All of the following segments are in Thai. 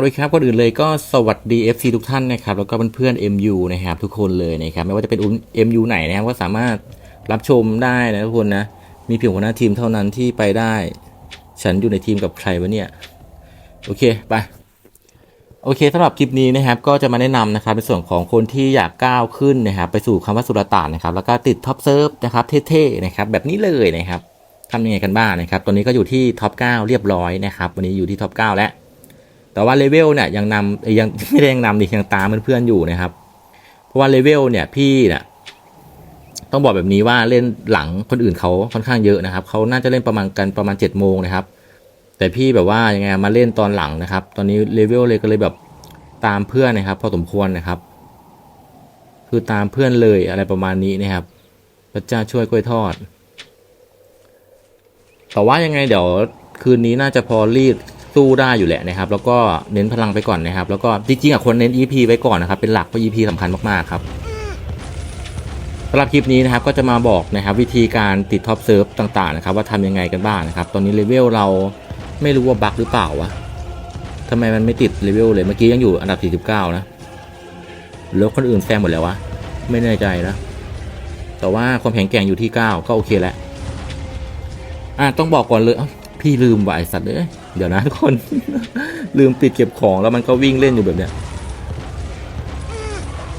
เลยครับก่อนอื่นเลยก็สวัสดี FC ทุกท่านนะครับ แล้วก็เพื่อนๆ MU นะครับทุกคนเลยนะครับ ไม่ว่าจะเป็น MU ไหนนะครับก็สามารถรับชมได้นะทุกคนนะ มีเพียงหัวหน้าทีมเท่านั้นที่ไปได้ ฉันอยู่ในทีมกับใครวะเนี่ย โอเค ไป โอเคสำหรับคลิปนี้นะครับ ก็จะมาแนะนำนะครับในส่วนของคนที่อยากก้าวขึ้นนะครับ ไปสู่คำว่าสุลต่านนะครับ แล้วก็ติดท็อปเซิร์ฟนะครับเท่ๆนะครับ แบบนี้เลยนะครับทำยังไงกันบ้างนะครับ ตอนนี้ก็อยู่ที่ท็อป9เรียบร้อยนะครับ วันนี้อยู่ที่ท็อป9แล้ว แต่ว่าเลเวลเนี่ยยังนำยยังไม่ได้ยังนำดิยังตามเพื่อนๆอยู่นะครับ เพราะว่าเลเวลเนี่ยพี่เนี่ยต้องบอกแบบนี้ว่าเล่นหลังคนอื่นเขาค่อนข้างเยอะนะครับเขาน่าจะเล่นประมาณกันประมาณ7จ็ดโมงนะครับ แต่พี่แบบว่ายังไงมาเล่นตอนหลังนะครับ ตอนนี้เลเวลเลยก็เลยแบบตามเพื่อนนะครับ พอสมควรนะครับ คือตามเพื่อนเลยอะไรประมาณนี้นะครับพระเจ้าช่วยกล้วยทอด แต่ว่ายังไงเดี๋ยวคืนนี้น่าจะพอรีด สู้ได้อยู่แหละนะครับ แล้วก็เน้นพลังไปก่อนนะครับ แล้วก็จริงๆอะคนเน้น EP ไว้ก่อนนะครับ เป็นหลักเพราะ EP สำคัญมากๆครับสำหรับคลิปนี้นะครับก็จะมาบอกนะครับ วิธีการติดท็อปเซิร์ฟต่างๆนะครับ ว่าทำยังไงกันบ้างนะครับ ตอนนี้เลเวลเราไม่รู้ว่าบั๊กหรือเปล่าวะทำไมมันไม่ติดเลเวลเลยเมื่อกี้ยังอยู่อันดับ 49 นะแล้วคนอื่นแซงหมดแล้ววะไม่แน่ใจนะแต่ว่าความแข็งแกร่งอยู่ที่ 9 ก็โอเคแล้วอะต้องบอกก่อนเลยพี่ลืมว่ะไอสัตว์เอ้ย เดี๋ยวนะทุกคน ลืมปิดเก็บของแล้วมันก็วิ่งเล่นอยู่แบบเนี้ย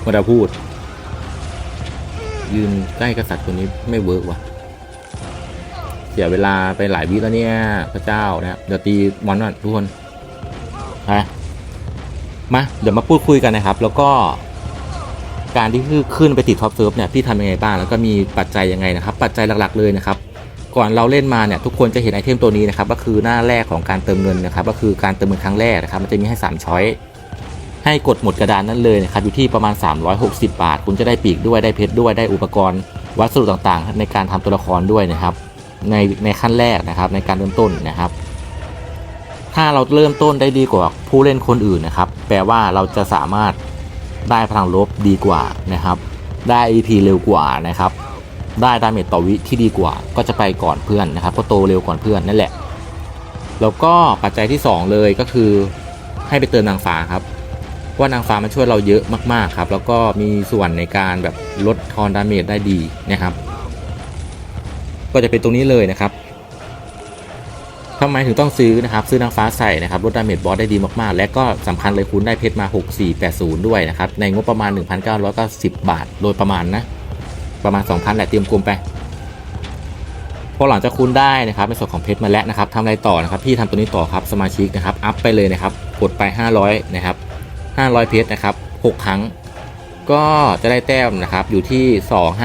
มาดาพูด ยืนใกล้กษัตริย์ตัวนี้ไม่เวิร์กว่ะเสียเวลาไปหลายวิแล้วเนี่ยพระเจ้านะครับเดี๋ยวตีมอนก่อนทุกคนไปมาเดี๋ยวมาพูดคุยกันนะครับ แล้วก็ การที่ขึ้นไปติดท็อปเซิร์ฟเนี่ยพี่ทำยังไงบ้างแล้วก็มีปัจจัยยังไงนะครับ ปัจจัยหลัก ๆ เลยนะครับ ก่อนเราเล่นมาเนี่ยทุกคนจะเห็นไอเทมตัวนี้นะครับก็คือหน้าแรกของการเติมเงินนะครับก็คือการเติมเงินครั้งแรกนะครับมันจะมีให้ 3 ช้อยให้กดหมดกระดานนั้นเลยนะครับอยู่ที่ประมาณ 360 บาท คุณจะได้ปีกด้วยได้เพชรด้วยได้อุปกรณ์ วัสดุต่างๆ ในการทำตัวละครด้วยนะครับ ในในขั้นแรกนะครับในการเริ่มต้นนะครับ ถ้าเราเริ่มต้นได้ดีกว่าผู้เล่นคนอื่นนะครับ แปลว่าเราจะสามารถได้พลังลบดีกว่านะครับ ได้ EP เร็วกว่านะครับ ได้ดาเมจต่อวิที่ดีกว่า ก็จะไปก่อนเพื่อนนะครับก็โตเร็วก่อนเพื่อนนั่นแหละ แล้วก็ปัจจัยที่ 2 เลยก็คือให้ไปเติมนางฟ้าครับว่านางฟ้ามันช่วยเราเยอะมากๆครับ แล้วก็มีส่วนในการแบบลดทอนดาเมจได้ดีนะครับ ก็จะเป็นตรงนี้เลยนะครับทำไมถึงต้องซื้อนะครับ ซื้อนางฟ้าใส่นะครับลดดาเมจบอสได้ดีมากๆ และก็สำคัญเลยคุณได้เพชรมา 6480 ด้วยนะครับ ในงบประมาณ 1,990 บาท โดยประมาณนะ ประมาณ 2,000แหละเตรียมกลุ่มไปพอหลังจากคุณได้นะครับในส่วนของเพชรมาแล้วนะครับทำอะไรต่อนะครับพี่ทำตัวนี้ต่อครับสมาชิกนะครับอัพไปเลยนะครับกดไป 500นะครับ500 เพชรนะครับ6ครั้ง ก็จะได้แต้มนะครับอยู่ที่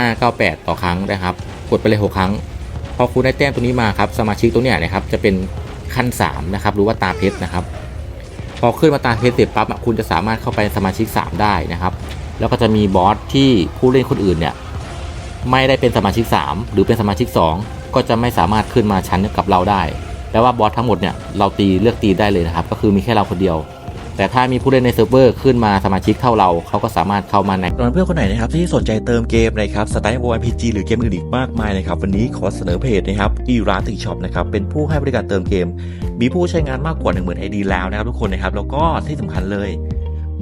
2598 ต่อครั้งนะครับ กดไปเลย 6 ครั้งพอคุณได้แต้มตัวนี้มาครับสมาชิกตัวเนี้ยนะครับจะเป็นขั้น3นะครับหรือว่าตาเพชรนะครับ พอขึ้นมาตาเพชรเสร็จปั๊บคุณจะสามารถเข้าไปสมาชิก 3 ได้นะครับ แล้วก็จะมีบอสที่ผู้เล่นคนอื่นเนี่ย ไม่ได้เป็นสมาชิก 3 หรือเป็นสมาชิก 2 ก็จะไม่สามารถขึ้นมาชั้นกับเราได้แปลว่าบอสทั้งหมดเนี่ยเราตีเลือกตีได้เลยนะครับ ก็คือมีแค่เราคนเดียว แต่ถ้ามีผู้เล่นในเซิร์ฟเวอร์ขึ้นมาสมาชิกเท่าเราเขาก็สามารถเข้ามาในสำหรับเพื่อนคนไหนนะครับที่สนใจเติมเกมนะครับสไตล์โมบายพีจีหรือเกมอื่นอีกมากมายนะครับวันนี้ขอเสนอเพจนะครับอีราติช็อปนะครับเป็นผู้ให้บริการเติมเกม มีผู้ใช้งานมากกว่า 1 0,000 ID แล้วนะครับทุกคนนะครับแล้วก็ที่สำคัญเลย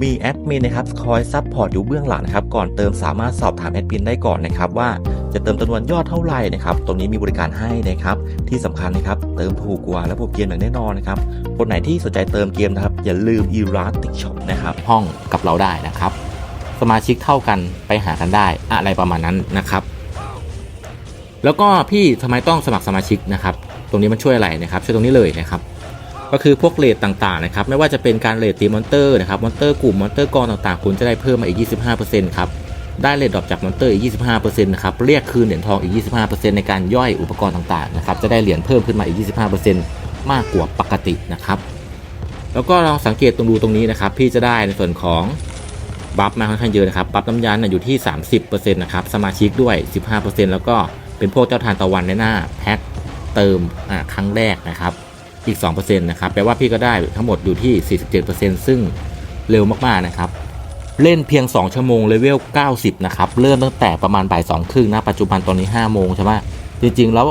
มีแอดมินนะครับคอยซัพพอร์ตอยู่เบื้องหลังนะครับก่อนเติมสามารถสอบถามแอดมินได้ก่อนนะครับว่าจะเติมจำนวนยอดเท่าไหร่นะครับตรงนี้มีบริการให้นะครับที่สำคัญนะครับเติมถูกกว่าและผมเกมอย่างแน่นอนนะครับคนไหนที่สนใจเติมเกมนะครับอย่าลืมอีร้าติช็อปนะครับห้องกับเราได้นะครับ สมาชิกเท่ากันไปหากันได้อะไรประมาณนั้นนะครับ แล้วก็พี่ทำไมต้องสมัครสมาชิกนะครับ ตรงนี้มันช่วยอะไรนะครับ ช่วยตรงนี้เลยนะครับ ก็คือพวกเลทต่างๆนะครับไม่ว่าจะเป็นการเลทตีมอนเตอร์นะครับมอนเตอร์กลุ่มมอนเตอร์กองต่างๆ คุณจะได้เพิ่มมาอีก 25%ครับได้เลทดรอปจากมอนเตอร์อีก 25%นะครับเรียกคืนเหรียญทองอีก 25%ในการย่อยอุปกรณ์ต่างๆนะครับจะได้เหรียญเพิ่มขึ้นมาอีก 25%มากกว่าปกตินะครับแล้วก็ลองสังเกตตรงดูตรงนี้นะครับพี่จะได้ในส่วนของบัฟมาค่อนข้างเยอะนะครับบัฟน้ำยานอยู่ที่ 30%นะครับสมาชิกด้วย 15%แล้วก็เป็นพวกเจ้าทานตะวันในหน้าแพ็คเติมครั้งแรกนะครับ อีก 2%นะครับ แปลว่าพี่ก็ได้ทั้งหมดอยู่ที่ 47%ซึ่งเร็วมากๆนะครับ เล่นเพียง 2 ชั่วโมงเลเวล 90 นะครับ เริ่มตั้งแต่ประมาณบ่าย2ครึ่งนะ ปัจจุบันตอนนี้5โมงใช่ไหมจริง ๆ แล้ว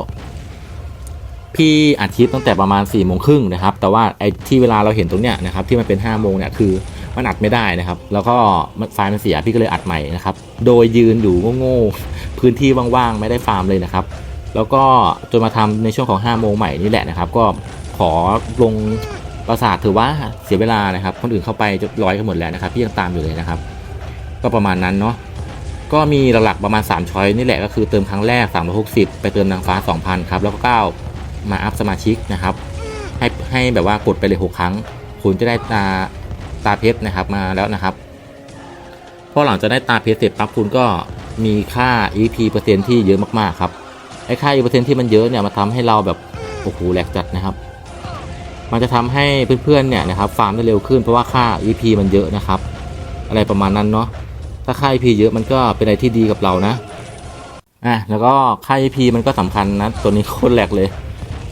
พี่อัดคลิปตั้งแต่ประมาณ4ี่โมงครึ่งนะครับ แต่ว่าไอ้ที่เวลาเราเห็นตรงเนี้ยนะครับ ที่มันเป็น5้าโมงเนี่ยคือมันอัดไม่ได้นะครับ แล้วก็ไฟล์มันเสียพี่ก็เลยอัดใหม่นะครับ โดยยืนอยู่โง่ๆพื้นที่ว่างๆไม่ได้ฟาร์มเลยนะครับ แล้วก็จนมาทำในช่วงของ5้าโมงใหม่นี่แหละนะครับ ก็ ขอลงประสาทถือว่าเสียเวลานะครับ คนอื่นเข้าไปจะร้อยกันหมดแล้วนะครับ พี่ยังตามอยู่เลยนะครับ ก็ประมาณนั้นเนาะก็มีหลักๆประมาณ3ช้อยนี่แหละก็คือเติมครั้งแรก 360 ไปเติมนางฟ้า 2,000 ครับ แล้วก็9มาอัพสมาชิกนะครับ ให้ให้แบบว่ากดไปเลย 6 ครั้ง คุณจะได้ตาตาเพชรนะครับมาแล้วนะครับพอหลังจากได้ตาเพชรเสร็จปั๊บคุณก็มีค่า EP เปอร์เซ็นที่เยอะมากๆครับไอ้ค่า EP เปอร์เซ็นที่มันเยอะเนี่ยมาทำให้เราแบบโอ้โหแหลกจัดนะครับ มันจะทำให้เพื่อนๆเนี่ยนะครับฟาร์มได้เร็วขึ้นเพราะว่าค่า EP มันเยอะนะครับ อะไรประมาณนั้นเนาะถ้าค่า IP เยอะมันก็เป็นอะไรที่ดีกับเรานะอะแล้วก็ค่า IP มันก็สำคัญนะตัวนี้โคตรแหลกเลย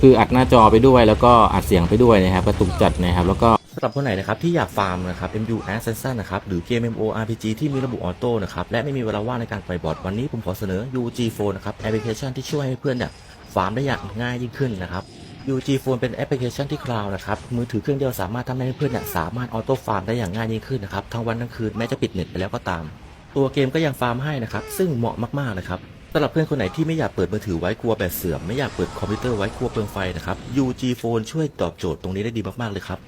คืออัดหน้าจอไปด้วยแล้วก็อัดเสียงไปด้วยนะครับกระตุกจัดนะครับแล้วก็สำหรับคนไหนนะครับที่อยากฟาร์มนะครับ MU Assassin นะครับหรือเกม MMORPG ที่มีระบบออโต้นะครับและไม่มีเวลาว่างในการปล่อยบอทวันนี้ผมขอเสนอ UG Phone นะครับแอปพลิเคชันที่ช่วยให้เพื่อนเนี่ยฟาร์มได้อย่างง่ายยิ่งขึ้นนะครับ UG Phone เป็นแอปพลิเคชันที่คลาวด์นะครับ มือถือเครื่องเดียวสามารถทำให้เพื่อนเนี่ยสามารถออโต้ฟาร์มได้อย่างง่ายยิ่งขึ้นนะครับ ทั้งวันทั้งคืนแม้จะปิดเน็ตไปแล้วก็ตาม ตัวเกมก็ยังฟาร์มให้นะครับ ซึ่งเหมาะมากๆนะครับสำหรับเพื่อนคนไหนที่ไม่อยากเปิดมือถือไว้กลัวแบตเสื่อมไม่อยากเปิดคอมพิวเตอร์ไว้กลัวเปลืองไฟนะครับ UG Phone ช่วยตอบโจทย์ตรงนี้ได้ดีมากๆเลยครับ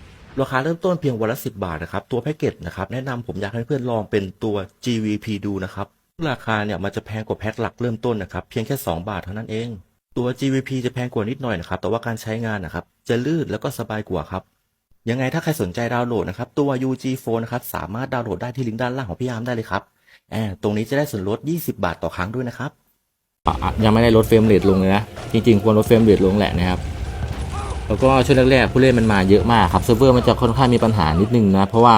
ราคาเริ่มต้นเพียงวันละ 10 บาทนะครับ ตัวแพ็กเกจนะครับ แนะนำผมอยากให้เพื่อนลองเป็นตัว GVP ดูนะครับ ราคาเนี่ยมันจะแพงกว่าแพ็คหลักเริ่มต้นนะครับ เพียงแค่ 2 บาทเท่านั้นเอง ตัว GVP จะแพงกว่านิดหน่อยนะครับ แต่ว่าการใช้งานนะครับ จะลื่นแล้วก็สบายกว่าครับ ยังไงถ้าใครสนใจดาวน์โหลดนะครับ ตัว UG Phone นะครับ สามารถดาวน์โหลดได้ที่ลิงก์ด้านล่างของพี่อามได้เลยครับแอบตรงนี้จะได้ส่วนลด 20 บาทต่อครั้งด้วยนะครับ ยังไม่ได้ลดเฟรมเรทลงเลยนะ จริงๆ ควรลดเฟรมเรทลงแหละนะครับ แล้วก็ช่วงแรกๆ ผู้เล่นมันมาเยอะมากครับเซิร์ฟเวอร์มันจะค่อนข้างมีปัญหานิดนึงนะ เพราะว่า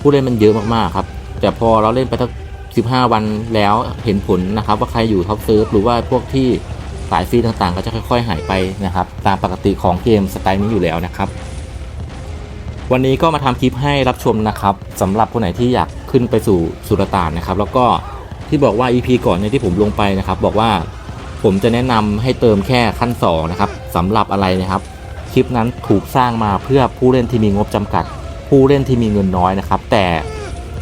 ผู้เล่นมันเยอะมากๆครับ แต่พอเราเล่นไปทั้ง15 วันแล้วเห็นผลนะครับ ว่าใครอยู่ท็อปเซิร์ฟหรือว่าพวกที่ สายฟรีต่างๆ ก็จะค่อย ๆ หายไปนะครับ ตามปกติของเกมสไตล์นี้อยู่แล้วนะครับ วันนี้ก็มาทำคลิปให้รับชมนะครับสำหรับคนไหนที่อยากขึ้นไปสู่สุรต่านนะครับ แล้วก็ที่บอกว่า EP ก่อนเนี่ยที่ผมลงไปนะครับ บอกว่าผมจะแนะนำให้เติมแค่ขั้น2นะครับสำหรับอะไรนะครับคลิปนั้นถูกสร้างมาเพื่อผู้เล่นที่มีงบจำกัด ผู้เล่นที่มีเงินน้อยนะครับ แต่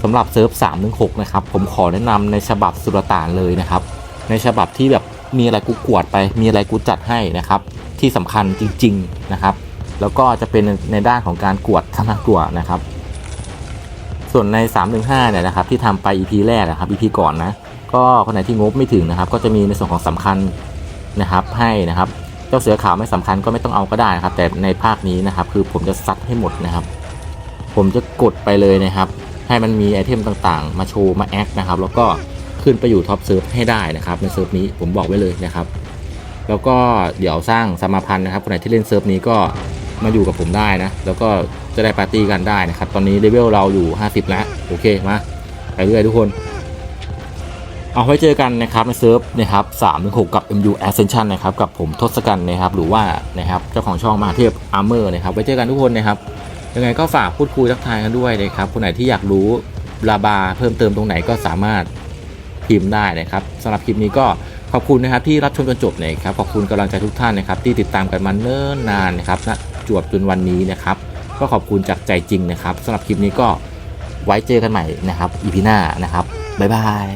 สำหรับเซิร์ฟ3 1 6นะครับผมขอแนะนำในฉบับสุรต่านเลยนะครับ ในฉบับที่แบบ มีอะไรกูกวดไป มีอะไรกูจัดให้นะครับ ที่สำคัญจริง ๆนะครับ แล้วก็จะเป็นในด้านของการกวดทั้งกวดนะครับ ส่วนใน 315เนี่ยนะครับ ที่ทำไป EP แรกนะครับ EP ก่อนนะ ก็คนไหนที่งบไม่ถึงนะครับ ก็จะมีในส่วนของสำคัญนะครับให้นะครับ เจ้าเสือขาวไม่สำคัญก็ไม่ต้องเอาก็ได้นะครับ แต่ในภาคนี้นะครับ คือผมจะซัดให้หมดนะครับ ผมจะกดไปเลยนะครับ ให้มันมีไอเทมต่างๆ มาโชว์มาแอคนะครับ แล้วก็ ขึ้นไปอยู่ท็อปเซิร์ฟให้ได้นะครับในเซิร์ฟนี้ผมบอกไว้เลยนะครับ แล้วก็เดี๋ยวสร้างสมาพันธ์นะครับคนไหนที่เล่นเซิร์ฟนี้ก็มาอยู่กับผมได้นะ แล้วก็จะได้ปาร์ตี้กันได้นะครับ ตอนนี้เลเวลเราอยู่ 50 แล้ว โอเคมาไปเรื่อยทุกคน เอาไว้เจอกันนะครับในเซิร์ฟนะครับ3-6 กับ MU Ascension นะครับ กับผมทศกัณฐ์นะครับ หรือว่านะครับเจ้าของช่องมาเทพอาร์เมอร์นะครับไว้เจอกันทุกคนนะครับ ยังไงก็ฝากพูดคุยทักทายกันด้วยนะครับคนไหนที่อยากรู้ลาบาเพิ่มเติมตรงไหนก็สามารถ พิมพ์ได้นะครับสำหรับคลิปนี้ก็ขอบคุณนะครับที่รับชมจนจบนะครับขอบคุณกำลังใจทุกท่านนะครับที่ติดตามกันมาเนิ่นนานนะครับณจวบจนวันนี้นะครับ ก็ขอบคุณจากใจจริงนะครับสำหรับคลิปนี้ก็ไว้เจอกันใหม่นะครับอีพีหน้านะครับบ๊ายบาย